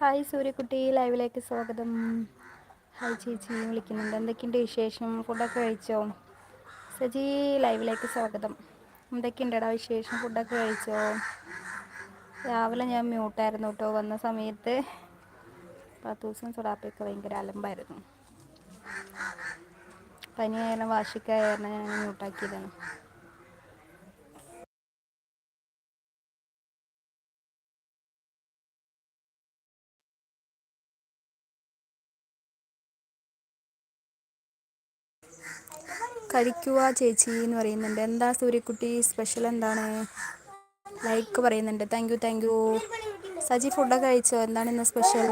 Hi സൂര്യക്കുട്ടി ലൈവിലേക്ക് സ്വാഗതം. Hi ചേച്ചി വിളിക്കുന്നുണ്ട്. എന്തൊക്കെയുണ്ട് വിശേഷം? ഫുഡൊക്കെ കഴിച്ചോ? സജി ലൈവിലേക്ക് സ്വാഗതം. എന്തൊക്കെയുണ്ടടാ വിശേഷം? ഫുഡൊക്കെ കഴിച്ചോ? രാവിലെ ഞാൻ മ്യൂട്ടായിരുന്നു കേട്ടോ. വന്ന സമയത്ത് പത്ത് ദിവസം സുടാപ്പൊക്കെ ഭയങ്കര അലമ്പായിരുന്നു. പനിയായാലും വാശിക്കായാലും ഞാൻ മ്യൂട്ടാക്കിയതാണ്. കഴിക്കുക ചേച്ചി എന്ന് പറയുന്നുണ്ട്. എന്താ സൂര്യക്കുട്ടി? സ്പെഷ്യൽ എന്താണ്? ലൈക്ക് പറയുന്നുണ്ട്. Thank you thank you Saji ഫുഡൊക്കെ കഴിച്ചോ? എന്താണ് ഇന്ന് സ്പെഷ്യൽ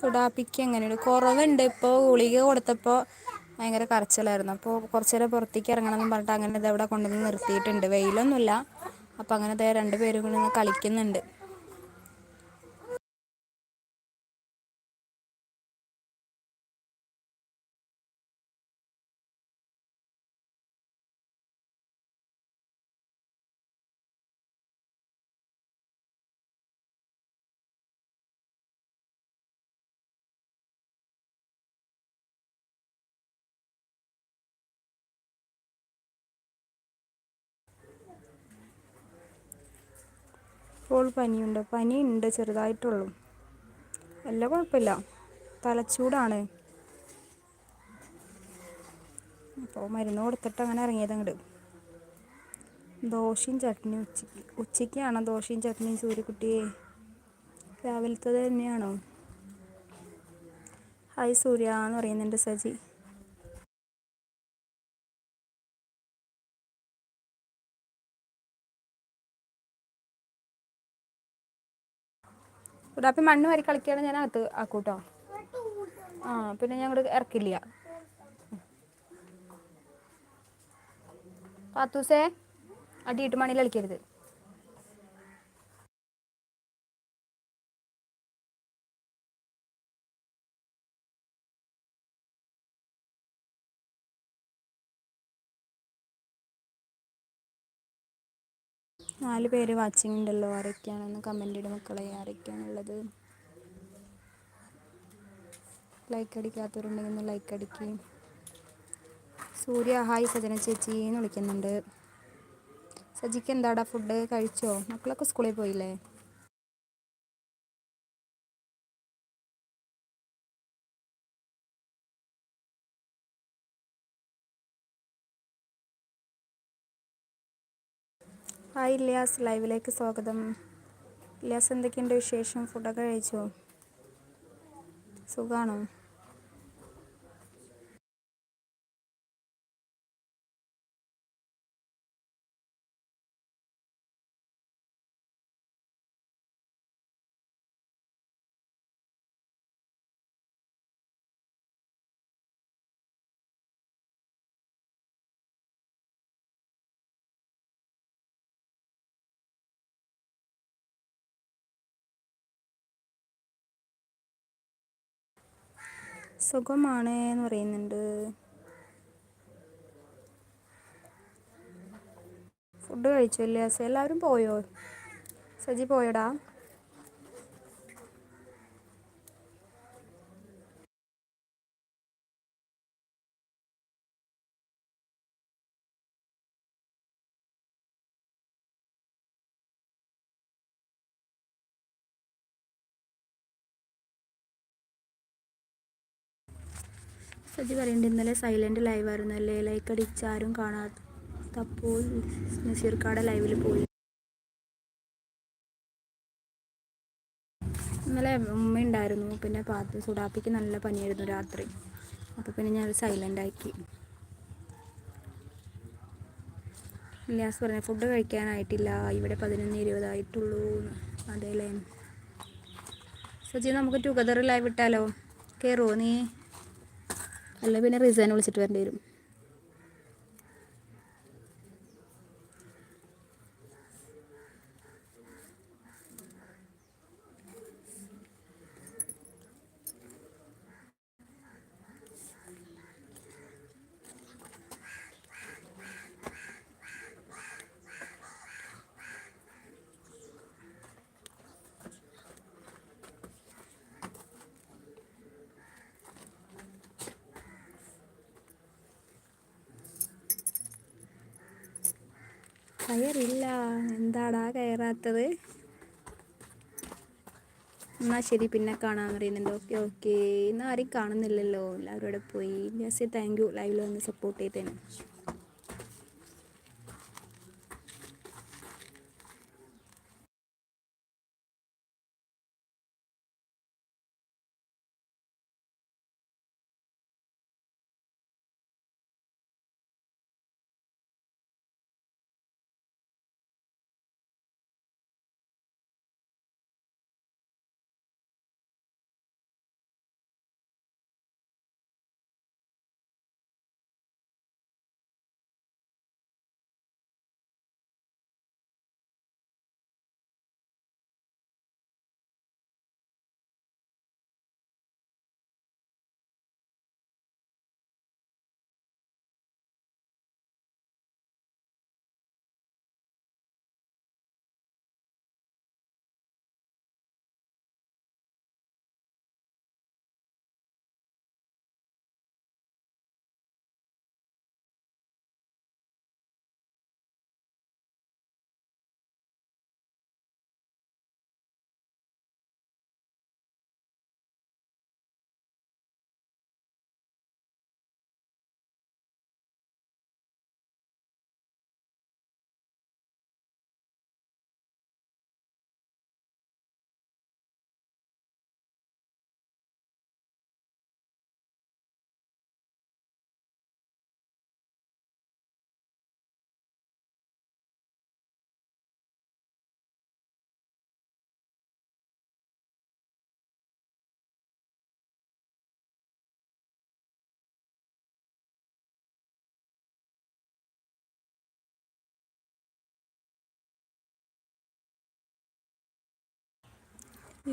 സുഡാപ്പിക്ക് അങ്ങനെയുണ്ട് കുറവുണ്ട്. ഇപ്പോൾ ഗുളിക കൊടുത്തപ്പോൾ ഭയങ്കര കരച്ചിലായിരുന്നു. അപ്പോൾ കുറച്ച് നേരം പുറത്തേക്ക് ഇറങ്ങണം എന്ന് പറഞ്ഞിട്ട് അങ്ങനെ ഇതവിടെ കൊണ്ടുവന്ന് നിർത്തിയിട്ടുണ്ട്. വെയിലൊന്നുമില്ല. അപ്പോൾ അങ്ങനെ ദേ രണ്ട് പേരും കൂടി കളിക്കുന്നുണ്ട്. ഇപ്പോൾ പനിയുണ്ട്. പനിയുണ്ട് ചെറുതായിട്ടുള്ളൂ. അല്ല കുഴപ്പമില്ല. തലച്ചൂടാണ് അപ്പോൾ മരുന്ന് കൊടുത്തിട്ട് അങ്ങനെ ഇറങ്ങിയത് അങ്ങോട്ട് ദോശയും ചട്നിയും ഉച്ചയ്ക്ക് ഉച്ചയ്ക്കാണോ ദോശയും ചട്നിയും സൂര്യക്കുട്ടിയെ? രാവിലത്തത് തന്നെയാണോ? ഹായ് സൂര്യ എന്ന് പറയുന്നുണ്ട് സജി. ഉടാപ്പി മണ്ണ് വരി കളിക്കുകയാണ് ഞാൻ അകത്ത് ആക്കൂട്ടോ. ആ പിന്നെ ഞാൻ ഇങ്ങോട്ട് ഇറക്കില്ല. പാത്തൂസേ അടിയിട്ട് മണ്ണിൽ കളിക്കരുത്. നാല് പേര് വാച്ചിങ് ഉണ്ടല്ലോ ആരൊക്കെയാണെന്ന് കമന്റ് ഇടും മക്കളെ ആരൊക്കെയാണുള്ളത്. ലൈക്ക് അടിക്കാത്തവരുണ്ടെങ്കിൽ ഒന്ന് ലൈക്ക് അടിക്കുകയും സൂര്യ ഹായ് സജന ചേച്ചി എന്ന് വിളിക്കുന്നുണ്ട്. സജിക്ക് എന്താടാ ഫുഡ് കഴിച്ചോ? മക്കളൊക്കെ സ്കൂളിൽ പോയില്ലേ? ഹായ് ഇല്യാസ് ലൈവിലേക്ക് സ്വാഗതം. ഇല്യാസ് എന്തൊക്കെയുണ്ട് വിശേഷം? ഫുഡൊക്കെ കഴിച്ചോ? സുഖാണോ? സുഖമാണ് എന്ന് പറയുന്നുണ്ട്. ഫുഡ് കഴിച്ചു അല്ലേ എല്ലാവരും പോയോ? സജി പോയടാ. സജി പറയുന്നുണ്ട് ഇന്നലെ ലൈവ് ആയിരുന്നു. അല്ലേ? ലൈക്ക് അടിച്ച് ആരും കാണാത്തപ്പോൾ നസീർക്കാടെ ലൈവിൽ പോയി. ഇന്നലെ ഉമ്മ ഉണ്ടായിരുന്നു. പിന്നെ പാത്ത് സുഡാപ്പിക്ക് നല്ല പനിയായിരുന്നു രാത്രി. അപ്പോൾ പിന്നെ ഞാൻ സൈലന്റ് ആക്കി. ഇല്ലാസ് പറഞ്ഞു ഫുഡ് കഴിക്കാനായിട്ടില്ല. ഇവിടെ പതിനൊന്ന് ഇരുപതായിട്ടുള്ളൂ അതെല്ലേ? സജി നമുക്ക് ടുഗദർ ലൈവ് ഇട്ടാലോ? കയറുമോ നീ? അല്ല പിന്നെ റിസൈൻ വിളിച്ചിട്ട് വരേണ്ടി വരും. കയറില്ല. എന്താടാ കയറാത്തത്? എന്നാൽ ശരി പിന്നെ കാണാൻ പറയുന്നുണ്ട് ഓക്കെ ഓക്കെ ഇന്ന് ആരും കാണുന്നില്ലല്ലോ. എല്ലാവരും അവിടെ പോയി. ജസ്റ്റ് താങ്ക് യു ലൈവിൽ വന്ന് സപ്പോർട്ട് ചെയ്തേന്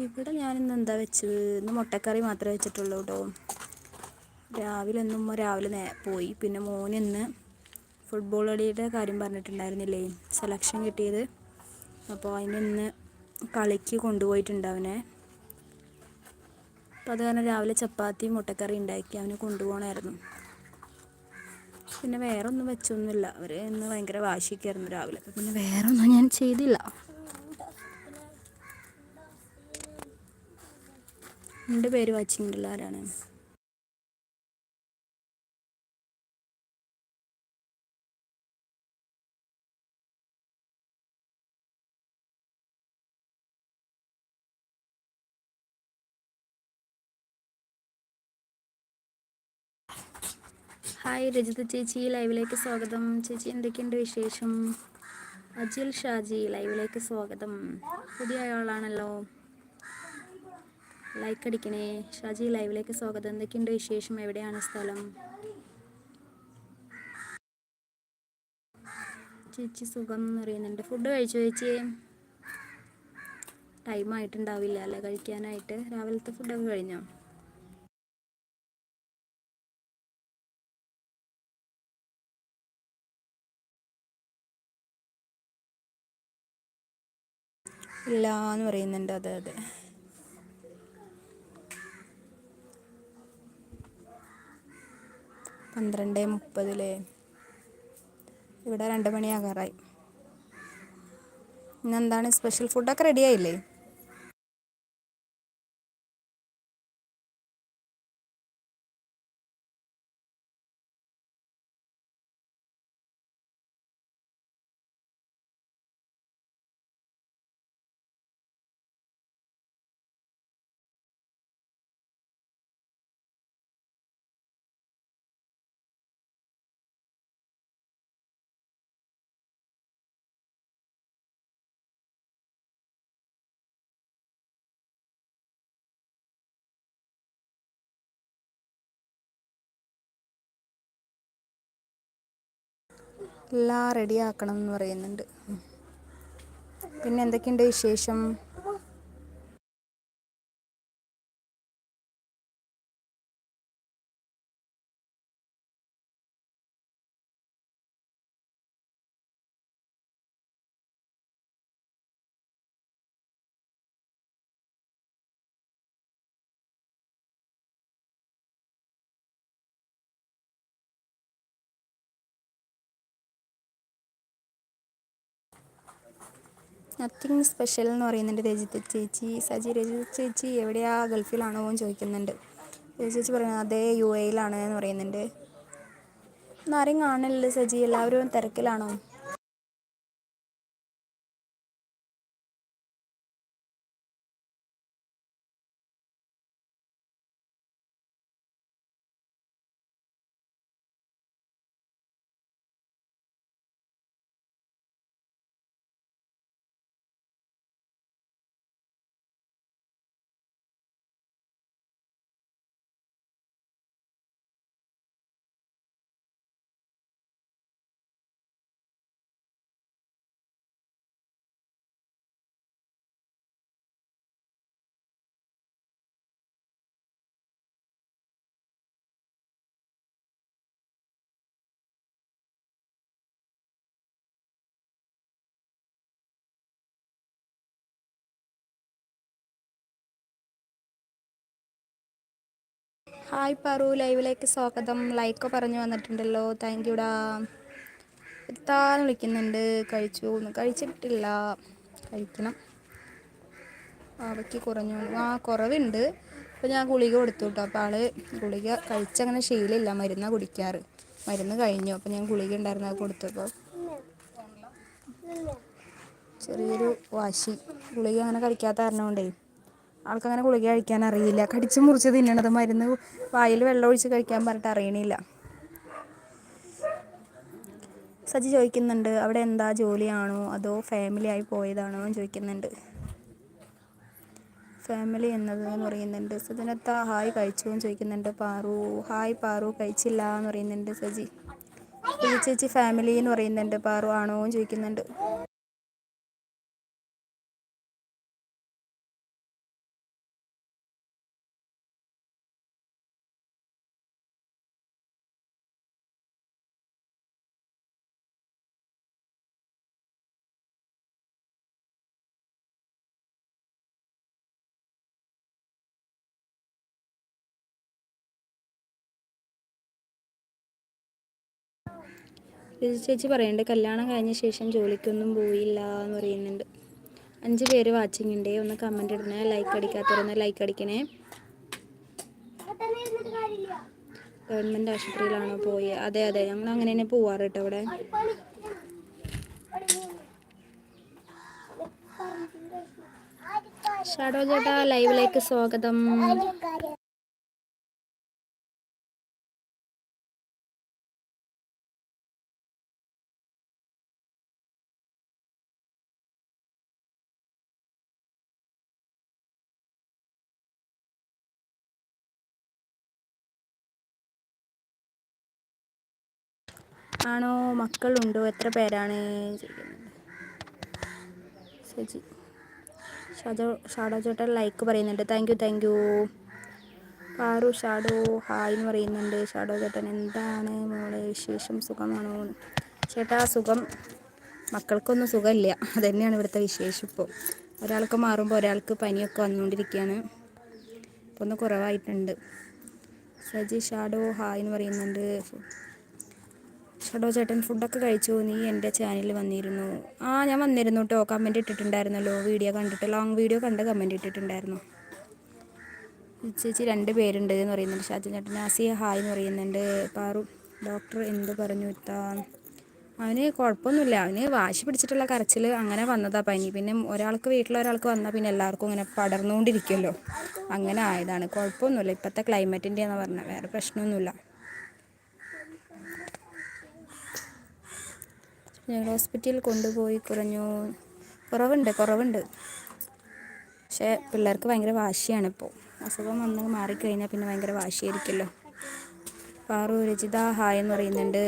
ഇവിടെ ഞാനിന്ന് എന്താ വെച്ചത്? ഇന്ന് മുട്ടക്കറി മാത്രമേ വെച്ചിട്ടുള്ളൂ കേട്ടോ രാവിലെ ഒന്നും ഉമ്മ രാവിലെ പോയി. പിന്നെ മോനിന്ന് ഫുട്ബോൾ കളിയുടെ കാര്യം പറഞ്ഞിട്ടുണ്ടായിരുന്നില്ലേ? സെലക്ഷൻ കിട്ടിയത്. അപ്പോൾ അതിന് ഇന്ന് കളിക്ക് കൊണ്ടുപോയിട്ടുണ്ട് അവനെ. അപ്പോൾ അത് കാരണം രാവിലെ ചപ്പാത്തി മുട്ടക്കറി ഉണ്ടാക്കി അവന് കൊണ്ടുപോകണമായിരുന്നു പിന്നെ വേറെ ഒന്നും വെച്ചൊന്നുമില്ല. അവർ ഇന്ന് ഭയങ്കര വാശിക്കായിരുന്നു രാവിലെ. പിന്നെ വേറെ ഒന്നും ഞാൻ ചെയ്തില്ല. എന്റെ പേര് വാച്ചിങ്ങുള്ള ആരാണ് ഹായ് രജിത ചേച്ചി ലൈവിലേക്ക് സ്വാഗതം. ചേച്ചി എന്തൊക്കെയുണ്ട് വിശേഷം? അജിൽ ഷാജി ലൈവിലേക്ക് സ്വാഗതം. പുതിയ ആളാണല്ലോ. ലൈക്ക് അടിക്കണേ. ഷാജി ലൈവിലേക്ക് സ്വാഗതം. എന്തൊക്കെയുണ്ട് വിശേഷം? എവിടെയാണ് സ്ഥലം? ചേച്ചി സുഖം എന്ന് പറയുന്നുണ്ട്. ഫുഡ് കഴിച്ചു ചേച്ചി? ടൈം ആയിട്ടുണ്ടാവില്ല അല്ലേ കഴിക്കാനായിട്ട്? രാവിലത്തെ ഫുഡൊക്കെ കഴിഞ്ഞോ? ഇല്ല എന്ന് പറയുന്നുണ്ട്. അതെ അതെ. പന്ത്രണ്ട് മുപ്പതിലേ. ഇവിടെ രണ്ട് മണിയാകാറായി. ഇന്നെന്താണ് സ്പെഷ്യൽ ഫുഡൊക്കെ റെഡി എല്ലാം റെഡിയാക്കണം ആക്കണംന്ന് പറയുന്നുണ്ട് പിന്നെ എന്തൊക്കെയുണ്ട് വിശേഷം? നത്തിങ് സ്പെഷ്യൽ എന്ന് പറയുന്നുണ്ട് രജിത ചേച്ചി. സജി രജിത ചേച്ചി എവിടെയാ ഗൾഫിലാണോ എന്ന് ചോദിക്കുന്നുണ്ട്. രജിത ചേച്ചി പറയുന്നത് അതേ യു എയിലാണ് എന്ന് പറയുന്നുണ്ട്. ഒന്നും ആരെയും കാണലില്ല സജി എല്ലാവരും തിരക്കിലാണോ? ഹായ് പറു ലൈവിലേക്ക് സ്വാഗതം. ലൈക്ക് പറഞ്ഞു വന്നിട്ടുണ്ടല്ലോ. താങ്ക് യുടാ എത്താന്ന് വിളിക്കുന്നുണ്ട്. കഴിച്ചു. കഴിച്ചിട്ടില്ല. കഴിക്കണം. അവയ്ക്ക് കുറഞ്ഞു. ആ കുറവുണ്ട്. അപ്പോൾ ഞാൻ ഗുളിക കൊടുത്തു കേട്ടോ അപ്പോൾ ആൾ ഗുളിക കഴിച്ചങ്ങനെ ശീലമില്ല മരുന്ന് കുടിക്കാറ്. മരുന്ന് കഴിഞ്ഞു. അപ്പോൾ ഞാൻ ഗുളിക ഉണ്ടായിരുന്നു അത് കൊടുത്തപ്പോൾ ചെറിയൊരു വാശി. ഗുളിക അങ്ങനെ കഴിക്കാത്ത കാരണം കൊണ്ടേ ആൾക്കങ്ങനെ ഗുളിക കഴിക്കാൻ അറിയില്ല കടിച്ച് മുറിച്ച് തിന്നണത് മരുന്ന് വായിൽ വെള്ളം ഒഴിച്ച് കഴിക്കാൻ പറഞ്ഞിട്ട് അറിയണില്ല. സജി ചോദിക്കുന്നുണ്ട് അവിടെ എന്താ ജോലിയാണോ അതോ ഫാമിലി ആയി പോയതാണോ എന്ന് ചോദിക്കുന്നുണ്ട്. ഫാമിലി എന്നത് എന്ന് പറയുന്നുണ്ട് സജനത്ത ഹായ് കഴിച്ചു എന്ന് ചോദിക്കുന്നുണ്ട്. പാറു ഹായ് പാറു കഴിച്ചില്ല എന്ന് പറയുന്നുണ്ട് സജി. സജി ചേച്ചി ഫാമിലി എന്ന് പറയുന്നുണ്ട്. പാറു ആണോ? എന്ന് ചോദിക്കുന്നുണ്ട്. ലിജി ചേച്ചി പറയുന്നുണ്ട് കല്യാണം കഴിഞ്ഞ ശേഷം ജോലിക്കൊന്നും പോയില്ല എന്ന് പറയുന്നുണ്ട്. അഞ്ച് പേര് വാച്ചിങ് ഉണ്ട്. ഒന്ന് കമന്റ് ഇടണേ ലൈക്ക് അടിക്കാത്തവരൊന്ന് ലൈക്ക് അടിക്കണേ. ഗവൺമെന്റ് ആശുപത്രിയിലാണോ പോയി? അതെ അതെ ഞങ്ങൾ അങ്ങനെ തന്നെ പോവാറ് കേട്ടോ അവിടെ ഷാഡോ ചേട്ടാ ലൈവിലേക്ക് സ്വാഗതം. ആണോ? മക്കളുണ്ടോ? എത്ര പേരാണ്? സജി ഷാജോ ഷാഡോ ചേട്ടൻ ലൈക്ക് പറയുന്നുണ്ട്. Thank you thank you Paru Shadow hi എന്ന് പറയുന്നുണ്ട്. ഷാഡോ ചേട്ടൻ എന്താണ് മോളെ വിശേഷം? സുഖമാണോ? ചേട്ടാ സുഖം. മക്കൾക്കൊന്നും സുഖമില്ല. അതുതന്നെയാണ് ഇവിടുത്തെ വിശേഷം ഇപ്പോൾ ഒരാൾക്ക് മാറുമ്പോൾ ഒരാൾക്ക് പനിയൊക്കെ വന്നുകൊണ്ടിരിക്കുകയാണ്. ഇപ്പോൾ ഒന്ന് കുറവായിട്ടുണ്ട്. സജി ഷാഡോ ഹായ് എന്ന് പറയുന്നുണ്ട്. ഷഡോ ചേട്ടൻ ഫുഡൊക്കെ കഴിച്ചു. നീ എന്റെ ചാനലിൽ വന്നിരുന്നു. ആ ഞാൻ വന്നിരുന്നു കേട്ടോ കമന്റ് ഇട്ടിട്ടുണ്ടായിരുന്നല്ലോ. വീഡിയോ കണ്ടിട്ട്. ലോങ് വീഡിയോ കണ്ട് കമന്റ് ഇട്ടിട്ടുണ്ടായിരുന്നു. ചേച്ചി രണ്ട് പേരുണ്ട് എന്ന് പറയുന്നുണ്ട്. ഷാജൻ ചേട്ടൻ ആസി ഹായ് എന്ന് പറയുന്നുണ്ട്. പാറു ഡോക്ടർ എന്ത് പറഞ്ഞു ഇത്താ? അവന് കുഴപ്പമൊന്നുമില്ല. അവന് വാശി പിടിച്ചിട്ടുള്ള കരച്ചിൽ അങ്ങനെ വന്നതാ. പനി പിന്നെ ഒരാൾക്ക് വീട്ടിലൊരാൾക്ക് വന്നാൽ പിന്നെ എല്ലാവർക്കും ഇങ്ങനെ പടർന്നുകൊണ്ടിരിക്കുമല്ലോ. അങ്ങനെ ആയതാണ്. കുഴപ്പമൊന്നുമില്ല. ഇപ്പോഴത്തെ ക്ലൈമറ്റിന്റെ എന്ന് പറഞ്ഞാൽ വേറെ പ്രശ്നമൊന്നുമില്ല. ഞങ്ങൾ ഹോസ്പിറ്റലിൽ കൊണ്ടുപോയി കുറഞ്ഞു. കുറവുണ്ട് കുറവുണ്ട്. പക്ഷേ പിള്ളേർക്ക് ഭയങ്കര വാശിയാണ് ഇപ്പോൾ അസുഖം വന്ന് മാറിക്കഴിഞ്ഞാൽ പിന്നെ ഭയങ്കര വാശിയായിരിക്കുമല്ലോ. പാറു രചിത ഹായ് എന്ന് പറയുന്നുണ്ട്.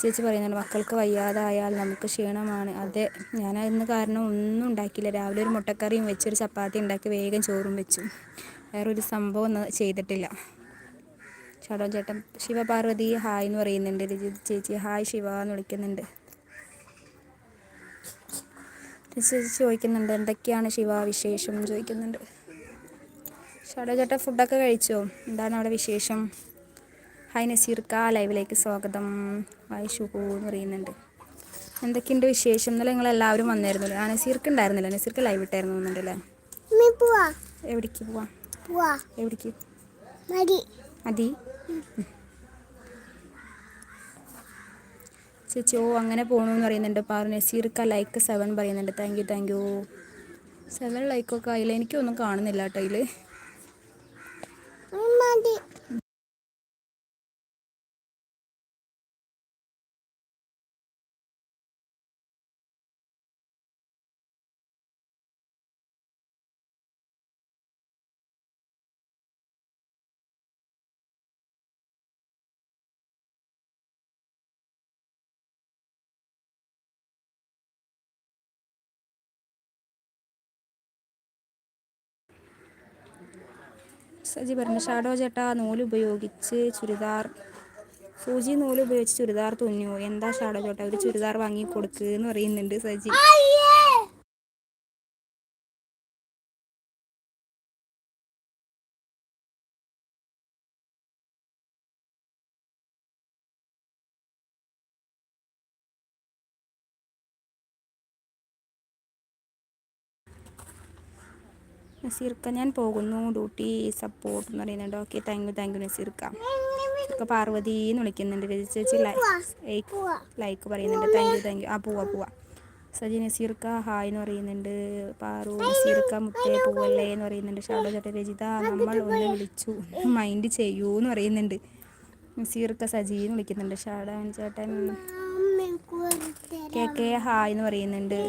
ചേച്ചി പറയുന്നുണ്ട് മക്കൾക്ക് വയ്യാതായാൽ നമുക്ക് ക്ഷീണമാണ്. അതെ ഞാൻ ഇന്ന് കാരണം ഒന്നും ഉണ്ടാക്കിയില്ല. രാവിലെ ഒരു മുട്ടക്കറിയും വെച്ചൊരു ചപ്പാത്തി ഉണ്ടാക്കി വേഗം ചോറും വെച്ചു. വേറൊരു സംഭവം ചെയ്തിട്ടില്ല. ഷാഡോ ചേട്ടൻ. ശിവപാർവതി ഹായ് എന്ന് പറയുന്നുണ്ട്. രജിത് ചേച്ചി ഹായ് ശിവ എന്ന് വിളിക്കുന്നുണ്ട്. ചേച്ചി ചോദിക്കുന്നുണ്ട് എന്തൊക്കെയാണ് ശിവ വിശേഷം ചോദിക്കുന്നുണ്ട്. ഷാഡോ ചേട്ടൻ ഫുഡൊക്കെ കഴിച്ചോ? എന്താണ് അവിടെ വിശേഷം? ഹായ് നസീർക്ക ലൈവിലേക്ക് സ്വാഗതം. ഹായ് ഷുഹു എന്ന് പറയുന്നുണ്ട്. എന്തൊക്കെയുണ്ട് വിശേഷം? ഇന്നലെ നിങ്ങൾ എല്ലാവരും വന്നായിരുന്നു ആ നസീർക്ക് ഉണ്ടായിരുന്നില്ല? നസീർക്ക് ലൈവ് ഇട്ടായിരുന്നു തോന്നുന്നുണ്ടല്ലേ എവിടേക്ക് പോവാ? എവിടേക്ക്? മതി. ചേച്ചി ഓ അങ്ങനെ പോകണമെന്ന് പറയുന്നുണ്ട്. പാറു നസീർക്ക ലൈക്ക് സെവൻ പറയുന്നുണ്ട്. Thank you thank you seven ലൈക്കൊക്കെ ആയില്ല? എനിക്കൊന്നും കാണുന്നില്ല കേട്ടോ അതിൽ സജി പറഞ്ഞു ഷാഡോ ചേട്ടാ നൂൽ ഉപയോഗിച്ച് ചുരിദാർ സൂചി നൂൽ ഉപയോഗിച്ച് ചുരിദാർ തുന്നു എന്താ ഷാഡോ ചേട്ടാ? ഒരു ചുരിദാർ വാങ്ങി കൊടുക്കുക എന്ന് പറയുന്നുണ്ട് സജി. നസീർക്ക ഞാൻ പോകുന്നു. ഡ്യൂട്ടി സപ്പോർട്ട് എന്ന് പറയുന്നുണ്ട്. Okay thank you thank you നസീർക്ക. ഒക്കെ പാർവതി എന്ന് വിളിക്കുന്നുണ്ട്. രജി ചേച്ചി ലൈക്ക് ലൈക്ക് പറയുന്നുണ്ട്. താങ്ക് യു താങ്ക് യു ആ പോവാ പോവാ. സജി നസീർക്ക ഹായ് എന്ന് പറയുന്നുണ്ട്. പാറു നസീർക്ക മുത്തേ പോവല്ലേ എന്ന് പറയുന്നുണ്ട്. ഷാഡോ ചേട്ടൻ രജിത നമ്മൾ ഒന്ന് വിളിച്ചു. മൈൻഡ് ചെയ്യൂ എന്ന് പറയുന്നുണ്ട്. നസീർക്ക സജി എന്ന് വിളിക്കുന്നുണ്ട്. ഷാഡോ ചേട്ടൻ കെ കെ ഹായ് എന്ന് പറയുന്നുണ്ട്.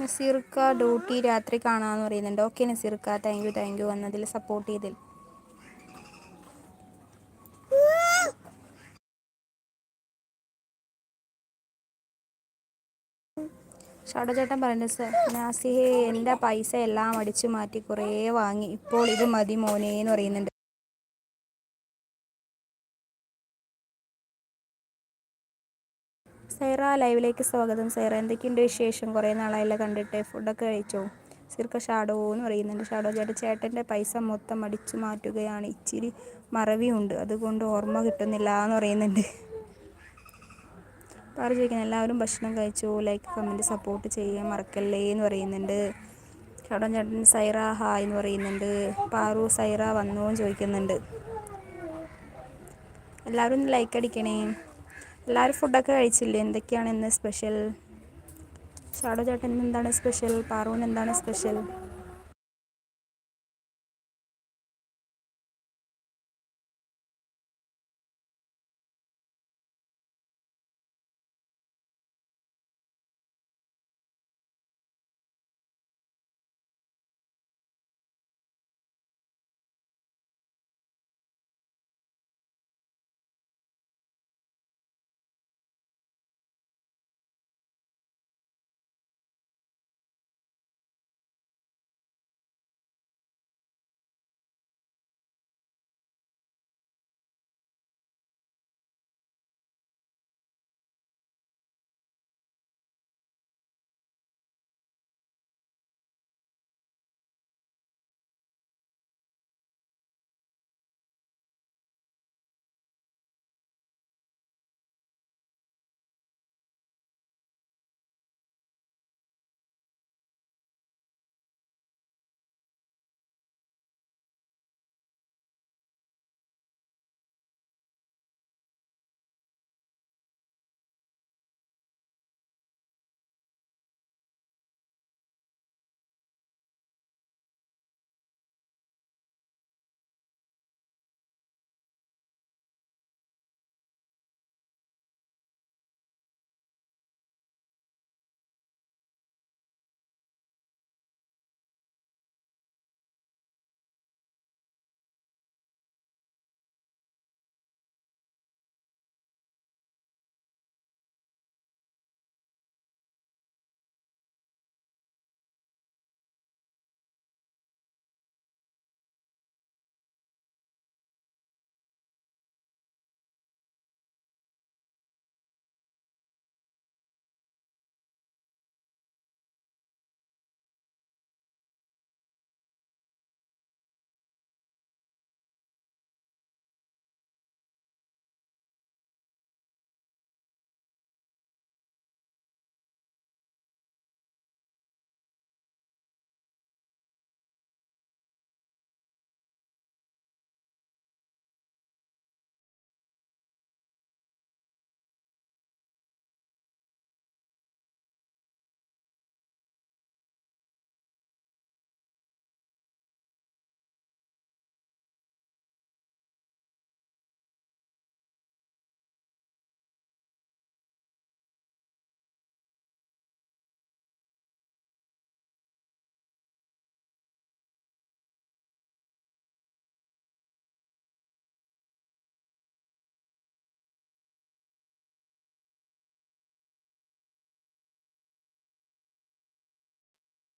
നസീർക്ക ഡ്യൂട്ടി രാത്രി കാണാമെന്ന് പറയുന്നുണ്ട്. ഓക്കെ നസീർക്ക. താങ്ക് യു താങ്ക് യു വന്നതിൽ സപ്പോർട്ട് ചെയ്തിൽ ഷാഡോ ചേട്ടൻ പറഞ്ഞു സർ നാസിഹെ എന്റെ പൈസ എല്ലാം അടിച്ചു മാറ്റി കുറേ വാങ്ങി. ഇപ്പോൾ ഇത് മതി മോനെ എന്ന് പറയുന്നുണ്ട്. സൈറ ലൈവിലേക്ക് സ്വാഗതം സൈറ. എന്തൊക്കെയുണ്ട് വിശേഷം? കുറേ നാളായില്ല കണ്ടിട്ട്. ഫുഡൊക്കെ കഴിച്ചോ? സിർക്ക ഷാഡോ എന്ന് പറയുന്നുണ്ട്. ഷാഡോ ചേട്ടൻ ചേട്ടന്റെ പൈസ മൊത്തം അടിച്ചു മാറ്റുകയാണ്. ഇച്ചിരി മറവിയുണ്ട്. അതുകൊണ്ട് ഓർമ്മ കിട്ടുന്നില്ല എന്ന് പറയുന്നുണ്ട്. പാറു ചോദിക്കുന്നത് എല്ലാവരും ഭക്ഷണം കഴിച്ചു? ലൈക്ക് കമന്റ് സപ്പോർട്ട് ചെയ്യാൻ മറക്കല്ലേ എന്ന് പറയുന്നുണ്ട്. ഷാഡോ ചേട്ടൻ സൈറ ഹായ് എന്ന് പറയുന്നുണ്ട്. പാറു സൈറ വന്നു എന്ന് ചോദിക്കുന്നുണ്ട്. എല്ലാവരും ലൈക്ക് അടിക്കണേ. എല്ലാവരും ഫുഡൊക്കെ കഴിച്ചില്ലേ? എന്തൊക്കെയാണ് ഇന്ന് സ്പെഷ്യൽ? ഷാഡോ ചേട്ടൻ എന്താണ് സ്പെഷ്യൽ? പാറുവിന് എന്താണ് സ്പെഷ്യൽ?